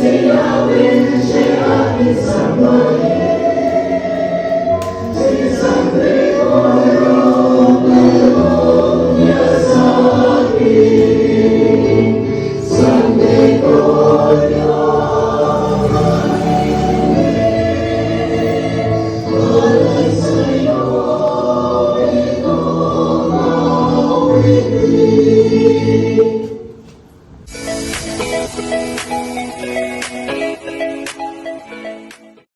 Sim, I'll be, she, I'll be, Thank you.